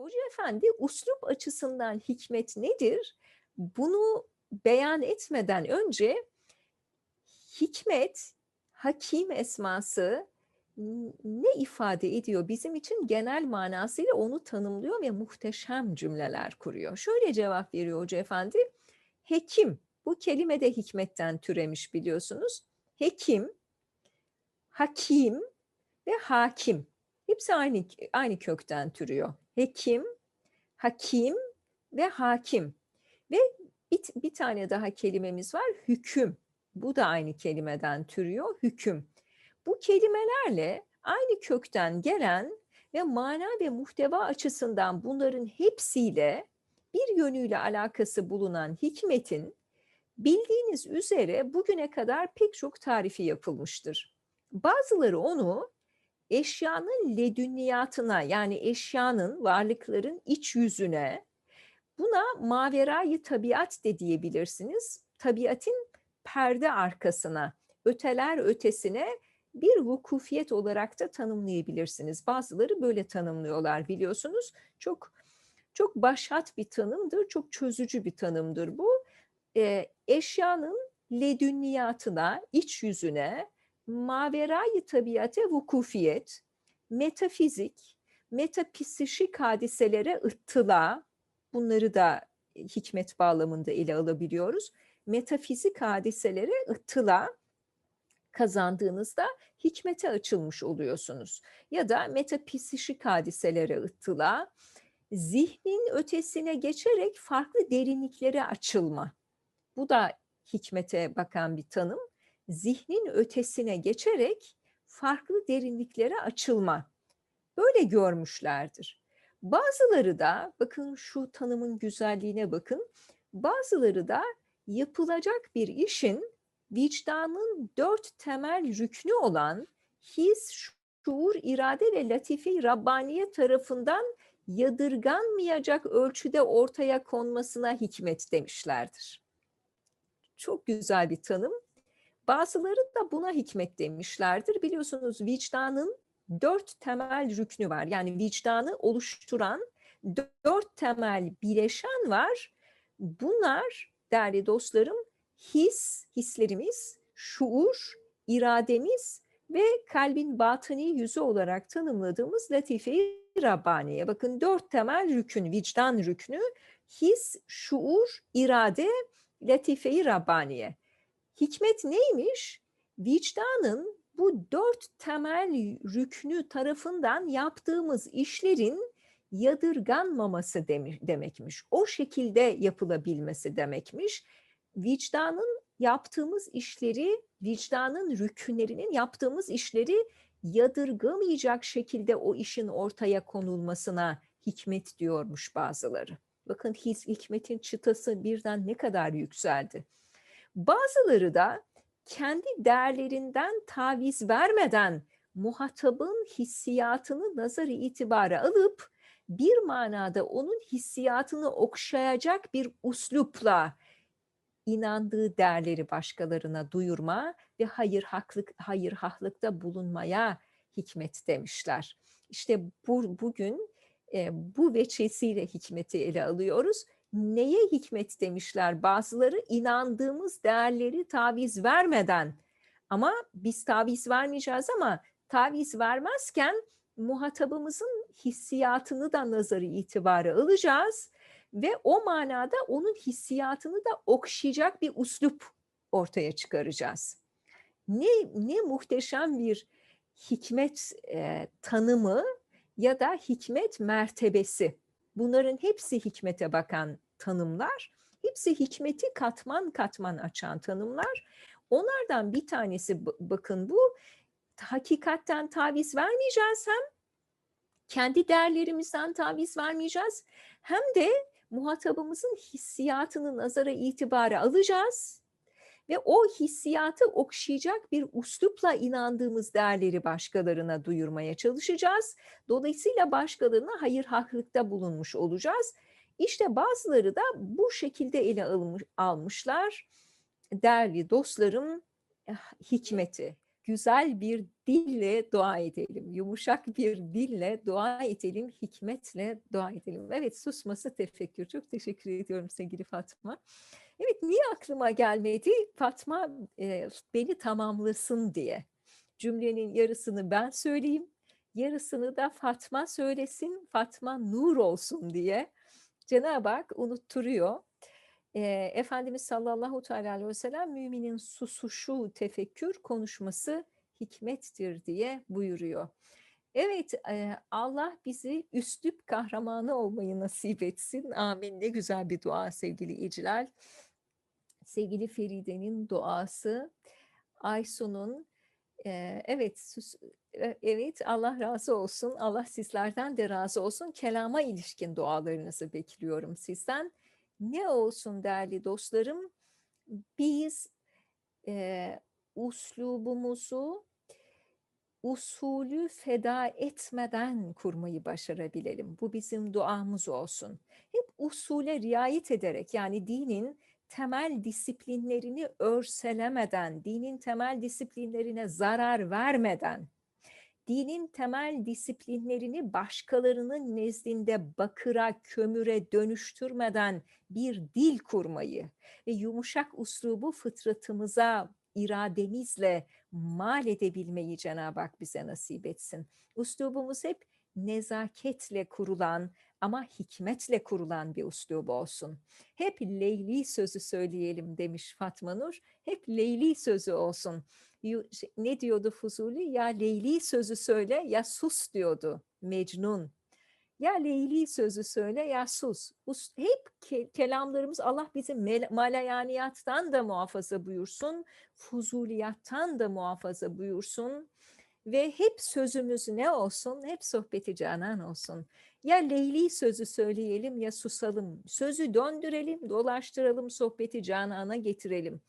Hoca efendi uslup açısından hikmet nedir? Bunu beyan etmeden önce hikmet, hakim esması ne ifade ediyor? Bizim için genel manasıyla onu tanımlıyor ve muhteşem cümleler kuruyor. Şöyle cevap veriyor Hoca Efendi. Hekim, bu kelime de hikmetten türemiş biliyorsunuz. Hekim, hakim ve hakim. Hepsi aynı aynı kökten türüyor. Hekim, hakim ve hakim. Ve bir, bir tane daha kelimemiz var hüküm. Bu da aynı kelimeden türüyor hüküm. Bu kelimelerle aynı kökten gelen ve mana ve muhteva açısından bunların hepsiyle bir yönüyle alakası bulunan hikmetin bildiğiniz üzere bugüne kadar pek çok tarifi yapılmıştır. Bazıları onu eşyanın ledünniyatına yani eşyanın, varlıkların iç yüzüne buna maverayı tabiat de diyebilirsiniz. Tabiatın perde arkasına, öteler ötesine bir vukufiyet olarak da tanımlayabilirsiniz. Bazıları böyle tanımlıyorlar biliyorsunuz. Çok çok başat bir tanımdır, çok çözücü bir tanımdır bu. E, eşyanın ledünniyatına, iç yüzüne, maverayı tabiate vukufiyet, metafizik, metapsişik hadiselere ıttıla, bunları da hikmet bağlamında ele alabiliyoruz. Metafizik hadiselere ıttıla kazandığınızda hikmete açılmış oluyorsunuz. Ya da metapsişik hadiselere ıttıla, zihnin ötesine geçerek farklı derinliklere açılma. Bu da hikmete bakan bir tanım zihnin ötesine geçerek farklı derinliklere açılma. Böyle görmüşlerdir. Bazıları da bakın şu tanımın güzelliğine bakın. Bazıları da yapılacak bir işin vicdanın dört temel rüknü olan his, şuur, irade ve latife Rabbaniye tarafından yadırganmayacak ölçüde ortaya konmasına hikmet demişlerdir. Çok güzel bir tanım. Bazıları da buna hikmet demişlerdir. Biliyorsunuz vicdanın dört temel rüknü var. Yani vicdanı oluşturan dört temel bileşen var. Bunlar değerli dostlarım his, hislerimiz, şuur, irademiz ve kalbin batıni yüzü olarak tanımladığımız latife-i Rabbaniye. Bakın dört temel rükün, vicdan rüknü, his, şuur, irade, latife-i Rabbaniye. Hikmet neymiş? Vicdanın bu dört temel rüknü tarafından yaptığımız işlerin yadırganmaması demekmiş. O şekilde yapılabilmesi demekmiş. Vicdanın yaptığımız işleri, vicdanın rükünlerinin yaptığımız işleri yadırgamayacak şekilde o işin ortaya konulmasına hikmet diyormuş bazıları. Bakın hikmetin çıtası birden ne kadar yükseldi. Bazıları da kendi değerlerinden taviz vermeden muhatabın hissiyatını nazarı itibara alıp bir manada onun hissiyatını okşayacak bir uslupla inandığı değerleri başkalarına duyurma ve hayır haklık hayır hahlıkta bulunmaya hikmet demişler. İşte bu, bugün e, bu veçesiyle hikmeti ele alıyoruz neye hikmet demişler bazıları inandığımız değerleri taviz vermeden ama biz taviz vermeyeceğiz ama taviz vermezken muhatabımızın hissiyatını da nazarı itibara alacağız ve o manada onun hissiyatını da okşayacak bir uslup ortaya çıkaracağız. Ne ne muhteşem bir hikmet e, tanımı ya da hikmet mertebesi. Bunların hepsi hikmete bakan tanımlar. Hepsi hikmeti katman katman açan tanımlar. Onlardan bir tanesi bakın bu hakikatten taviz vermeyeceğiz hem kendi değerlerimizden taviz vermeyeceğiz hem de muhatabımızın hissiyatını nazara itibara alacağız ve o hissiyatı okşayacak bir uslupla inandığımız değerleri başkalarına duyurmaya çalışacağız. Dolayısıyla başkalarına hayır haklıkta bulunmuş olacağız. İşte bazıları da bu şekilde ele almış, almışlar. Değerli dostlarım eh, hikmeti. güzel bir dille dua edelim. Yumuşak bir dille dua edelim, hikmetle dua edelim. Evet, susması tefekkür. Çok teşekkür ediyorum sevgili Fatma. Evet, niye aklıma gelmedi? Fatma e, beni tamamlasın diye. Cümlenin yarısını ben söyleyeyim, yarısını da Fatma söylesin, Fatma nur olsun diye. Cenab-ı Hak unutturuyor. E, Efendimiz sallallahu aleyhi ve sellem müminin susuşu, tefekkür, konuşması hikmettir diye buyuruyor. Evet, Allah bizi üslup kahramanı olmayı nasip etsin. Amin. Ne güzel bir dua sevgili İclal. Sevgili Feride'nin duası, Aysun'un e, evet evet Allah razı olsun. Allah sizlerden de razı olsun. Kelama ilişkin dualarınızı bekliyorum sizden. Ne olsun değerli dostlarım? Biz e, uslubumuzu usulü feda etmeden kurmayı başarabilelim. Bu bizim duamız olsun. Hep usule riayet ederek yani dinin temel disiplinlerini örselemeden, dinin temel disiplinlerine zarar vermeden, dinin temel disiplinlerini başkalarının nezdinde bakıra, kömüre dönüştürmeden bir dil kurmayı ve yumuşak uslubu fıtratımıza, irademizle mal edebilmeyi Cenab-ı Hak bize nasip etsin. Uslubumuz hep nezaketle kurulan ama hikmetle kurulan bir uslub olsun. Hep Leyli sözü söyleyelim demiş Fatma Nur. Hep Leyli sözü olsun. Şey, ne diyordu Fuzuli? Ya Leyli sözü söyle ya sus diyordu Mecnun. Ya Leyli sözü söyle ya sus. Hep ke kelamlarımız Allah bizi malayaniyattan da muhafaza buyursun. Fuzuliyattan da muhafaza buyursun. Ve hep sözümüz ne olsun? Hep sohbeti canan olsun. Ya Leyli sözü söyleyelim ya susalım. Sözü döndürelim, dolaştıralım, sohbeti canana getirelim.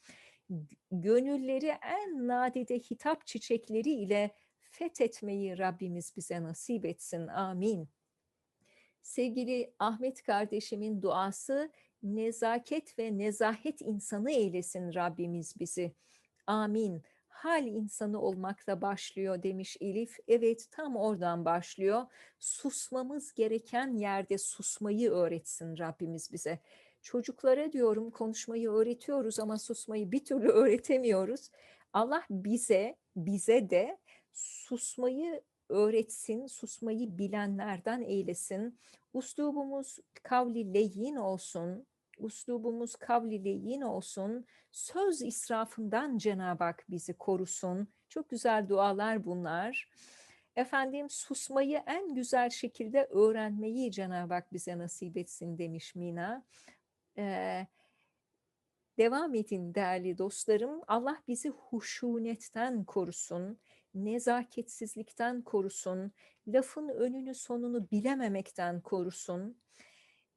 Gönülleri en nadide hitap çiçekleri ile fethetmeyi Rabbimiz bize nasip etsin. Amin. Sevgili Ahmet kardeşimin duası nezaket ve nezahet insanı eylesin Rabbimiz bizi. Amin. Hal insanı olmakla başlıyor demiş Elif. Evet tam oradan başlıyor. Susmamız gereken yerde susmayı öğretsin Rabbimiz bize. Çocuklara diyorum konuşmayı öğretiyoruz ama susmayı bir türlü öğretemiyoruz. Allah bize, bize de susmayı öğretsin, susmayı bilenlerden eylesin. Uslubumuz kavli leyin olsun, uslubumuz kavli leyin olsun, söz israfından Cenab-ı Hak bizi korusun. Çok güzel dualar bunlar. Efendim susmayı en güzel şekilde öğrenmeyi Cenab-ı Hak bize nasip etsin demiş Mina. Ee, devam edin değerli dostlarım. Allah bizi huşunetten korusun nezaketsizlikten korusun, lafın önünü sonunu bilememekten korusun,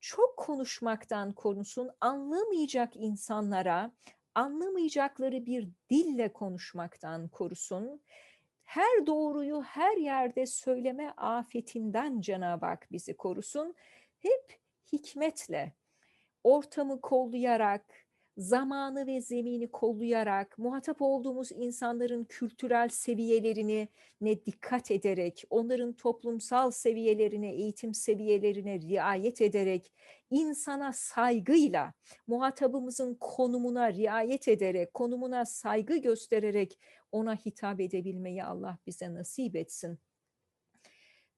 çok konuşmaktan korusun, anlamayacak insanlara anlamayacakları bir dille konuşmaktan korusun. Her doğruyu her yerde söyleme afetinden Cenab-ı Hak bizi korusun. Hep hikmetle, ortamı kollayarak, zamanı ve zemini kollayarak, muhatap olduğumuz insanların kültürel seviyelerini ne dikkat ederek, onların toplumsal seviyelerine, eğitim seviyelerine riayet ederek, insana saygıyla, muhatabımızın konumuna riayet ederek, konumuna saygı göstererek ona hitap edebilmeyi Allah bize nasip etsin.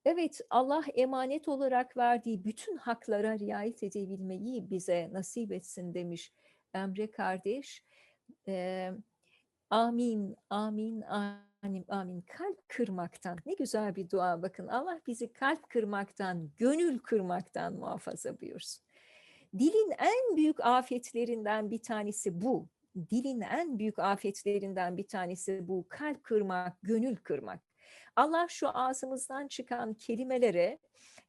Evet, Allah emanet olarak verdiği bütün haklara riayet edebilmeyi bize nasip etsin demiş Emre kardeş. E, amin, amin, amin, amin. Kalp kırmaktan ne güzel bir dua bakın. Allah bizi kalp kırmaktan, gönül kırmaktan muhafaza buyursun. Dilin en büyük afetlerinden bir tanesi bu. Dilin en büyük afetlerinden bir tanesi bu. Kalp kırmak, gönül kırmak. Allah şu ağzımızdan çıkan kelimelere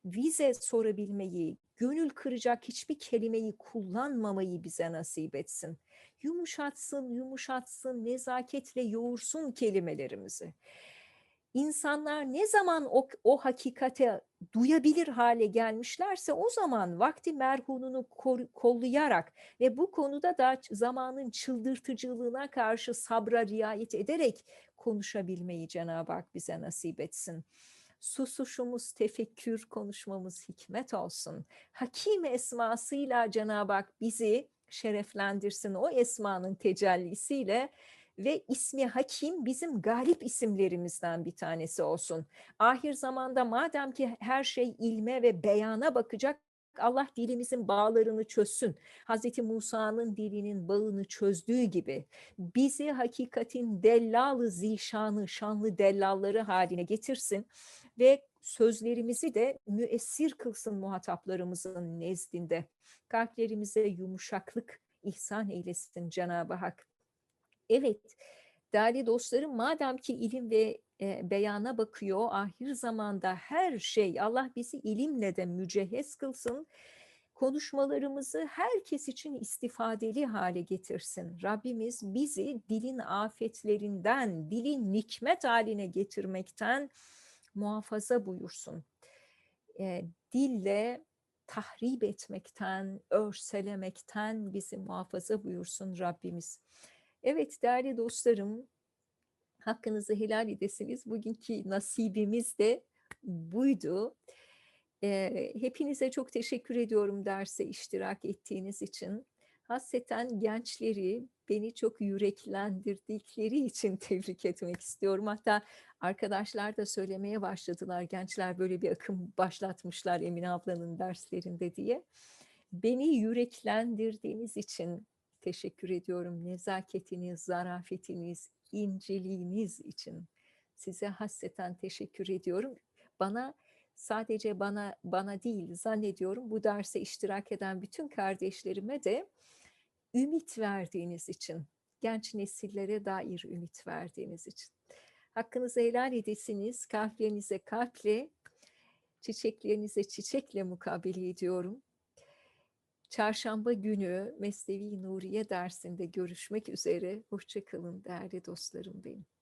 vize sorabilmeyi, gönül kıracak hiçbir kelimeyi kullanmamayı bize nasip etsin. Yumuşatsın, yumuşatsın, nezaketle yoğursun kelimelerimizi. İnsanlar ne zaman o, o hakikate duyabilir hale gelmişlerse o zaman vakti merhununu kollayarak ve bu konuda da zamanın çıldırtıcılığına karşı sabra riayet ederek konuşabilmeyi Cenab-ı Hak bize nasip etsin. Susuşumuz tefekkür, konuşmamız hikmet olsun. Hakim esmasıyla Cenab-ı Hak bizi şereflendirsin o esmanın tecellisiyle ve ismi Hakim bizim galip isimlerimizden bir tanesi olsun. Ahir zamanda madem ki her şey ilme ve beyana bakacak Allah dilimizin bağlarını çözsün. Hazreti Musa'nın dilinin bağını çözdüğü gibi bizi hakikatin dellalı zişanı, şanlı dellalları haline getirsin ve sözlerimizi de müessir kılsın muhataplarımızın nezdinde. Kalplerimize yumuşaklık ihsan eylesin Cenab-ı Hak. Evet, değerli dostlarım madem ki ilim ve e, beyana bakıyor ahir zamanda her şey Allah bizi ilimle de mücehhez kılsın. Konuşmalarımızı herkes için istifadeli hale getirsin. Rabbimiz bizi dilin afetlerinden, dilin nikmet haline getirmekten muhafaza buyursun. E, dille tahrip etmekten, örselemekten bizi muhafaza buyursun Rabbimiz. Evet değerli dostlarım, hakkınızı helal edesiniz. Bugünkü nasibimiz de buydu. E, hepinize çok teşekkür ediyorum derse iştirak ettiğiniz için. Hasreten gençleri beni çok yüreklendirdikleri için tebrik etmek istiyorum. Hatta arkadaşlar da söylemeye başladılar. Gençler böyle bir akım başlatmışlar Emine ablanın derslerinde diye. Beni yüreklendirdiğiniz için teşekkür ediyorum. Nezaketiniz, zarafetiniz, inceliğiniz için size hasreten teşekkür ediyorum. Bana sadece bana bana değil zannediyorum bu derse iştirak eden bütün kardeşlerime de ümit verdiğiniz için, genç nesillere dair ümit verdiğiniz için. Hakkınızı helal edesiniz, kalplerinize kalple, çiçeklerinize çiçekle mukabele ediyorum. Çarşamba günü Mesnevi Nuriye dersinde görüşmek üzere. Hoşçakalın değerli dostlarım benim.